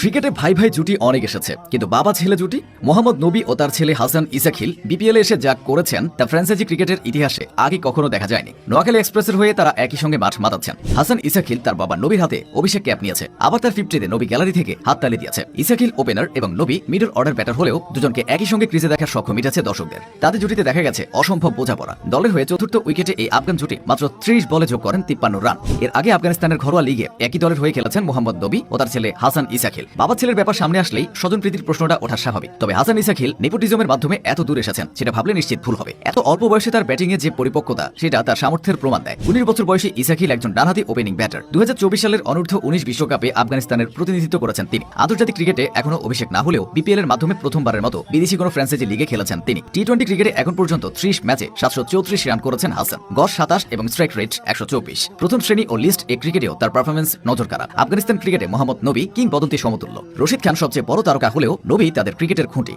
ক্রিকেটে ভাই ভাই জুটি অনেক এসেছে, কিন্তু বাবা ছেলে জুটি, মোহাম্মদ নবী ও তার ছেলে হাসান ইসাখিল বিপিএল এসে যা করেছেন তা ফ্র্যাঞ্চাইজি ক্রিকেটের ইতিহাসে আগে কখনো দেখা যায়নি। নোয়াখালী এক্সপ্রেসের হয়ে তারা একই সঙ্গে মাঠ মাতাচ্ছেন। হাসান ইসাখিল তার বাবা নবীর হাতে অভিষেক ক্যাপ নিয়েছে, আবার তার ফিফটিতে নবী গ্যালারি থেকে হাততালি দিয়েছে। ইসাখিল ওপেনার এবং নবী মিডল অর্ডার ব্যাটার হলেও দুজনকে একই সঙ্গে ক্রিজে দেখার সক্ষম মিটেছে দর্শকদের। তাদের জুটিতে দেখা গেছে অসম্ভব বোঝাপড়া। দলের হয়ে চতুর্থ উইকেটে এই আফগান জুটি মাত্র ত্রিশ বলে যোগ করেন তিপ্পান্ন রান। এর আগে আফগানিস্তানের ঘরোয়া লিগে একই দলের হয়ে খেলেছেন মোহাম্মদ নবী ও তার ছেলে হাসান ইসাখিল বাবা ছেলের ব্যাপার সামনে আসলেই স্বজনপ্রীতির প্রশ্নটা ওঠা স্বাভাবিক। তবে হাসান ইসাখিল নেপোটিজমের মাধ্যমে এত দূর এসেছেন, সেটা ভাবলে নিশ্চিত ভুল হবে। এত অল্প বয়সে তার ব্যাটিংয়ে যে পরিপক্কতা, সেটা তার সামর্থ্যের প্রমাণ দেয়। উনিশ বছর বয়সী ইসাখিল একজন ডানহাতি ওপেনিং ব্যাটার দু হাজার চব্বিশ সালের অনূর্ধ্ব উনিশ বিশ্বকাপে আফগানিস্তানের প্রতিনিধিত্ব করেছেন তিনি। আন্তর্জাতিক ক্রিকেটে এখনও অভিষেক না হলেও বিপিএল এর মাধ্যমে প্রথমবারের মতো বিদেশি কোনো ফ্র্যাঞ্চাইজি লিগে খেলেছেন তিনি। টি টোয়েন্টি ক্রিকেটে এখন পর্যন্ত ত্রিশ ম্যাচে সাতশো চৌত্রিশ রান করেছেন হাসান। গড় সাতাশ এবং স্ট্রাইক রেট একশো চব্বিশ। প্রথম শ্রেণি ও লিস্ট এ ক্রিকেটেও তার পারফরমেন্স নজর কাড়া আফগানিস্তান ক্রিকেটে মোহাম্মদ নবী কিংবদন্তি সমতুল্য রশিদ খান সবচেয়ে বড় তারকা হলেও নবী তাদের ক্রিকেটের খুঁটি।